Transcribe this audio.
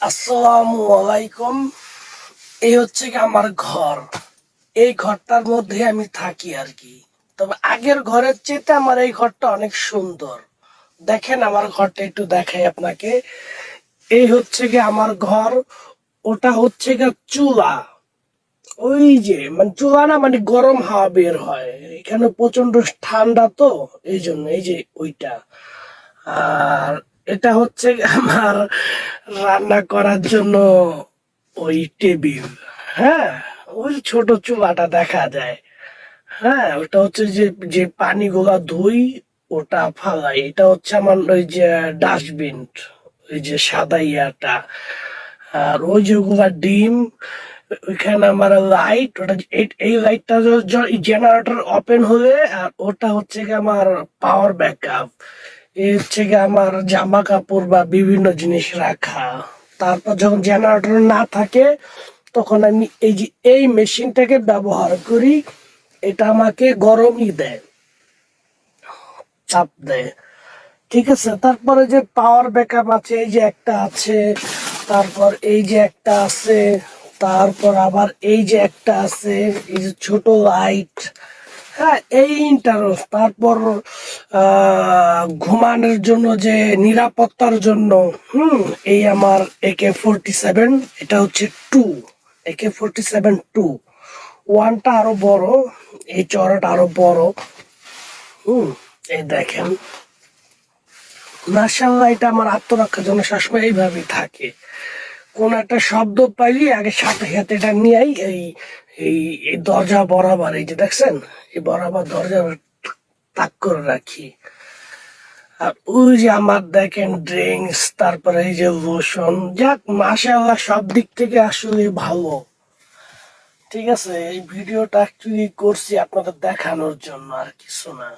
আসসালামু আলাইকুম। এই হচ্ছে কি আমার ঘর। এই ঘরটার মধ্যে আমি থাকি আর কি। তবে আগের ঘরের চেয়ে আমার এই ঘরটা অনেক সুন্দর। দেখেন আমার ঘরটা একটু দেখাই আপনাকে। এই হচ্ছে কি আমার ঘর। ওটা হচ্ছে কি চুলা। ওই যে মানে চুলা না মানে গরম হাওয়া বের হয়। এখানে প্রচণ্ড ঠান্ডা তো, এই জন্য, এই যে ওইটা। আর এটা হচ্ছে আমার রান্না করার জন্য ওই টেবিল হ্যাঁ? ওই ছোট চুলাটা দেখা যায় হ্যাঁ? ওটা হচ্ছে যে যে পানিগুলা ধুই, ওটা ফালাই। এটা হচ্ছে আমার ওই যে ডাস্টবিন, ওই যে সাদা ইয়াটা। আর ওই যেগুলা ডিম, ওইখানে আমার লাইট, ওটা এই- লাইটটা জেনারেটর ওপেন হলে, আর ওটা হচ্ছে আমার পাওয়ার ব্যাকআপ এই হচ্ছে কি আমার জামা কাপড় বা বিভিন্ন জিনিস রাখা। তারপর যখন জেনারেটর না থাকে, তখন আমি এই যে, এই মেশিনটাকে ব্যবহার করি, এটা আমাকে গরমই দেয়, চাপ দেয়। ঠিক আছে? তারপরে যে পাওয়ার ব্যাকআপ আছে, এই যে একটা আছে, তারপর এই যে একটা আছে, তারপর আবার এই যে একটা আছে, এই যে ছোট লাইট হ্যাঁ এই ইন্টারস তারপর ঘুমানোর জন্য যে নিরাপত্তার জন্য, হুম, এই আমার একে ফোরটি সেভেন এটা হচ্ছে টু একে ফোরটি সেভেন টু ওয়ানটা আরও বড়, এই চড়াটা আরও বড়, হুম, এই দেখেন। মার্শাল্লাহ এটা আমার আত্মরক্ষার জন্য সবসময় এইভাবেই থাকে। কোন একটা শব্দ পাইলি, আগে সাথে সাথে এটা নিয়েই এই এই দরজা বরাবর, এই যে দেখছেন, এই বরাবর দরজা তাক করে রাখি। আর ওই যে আমার দেখেন ড্রিঙ্কস তারপরে এই যে লোশন যাক, মাশাআল্লাহ সব দিক থেকে আসলে ভালো। ঠিক আছে, এই ভিডিওটা অ্যাকচুয়ালি করছি আপনাদের দেখানোর জন্য আর কিছু না।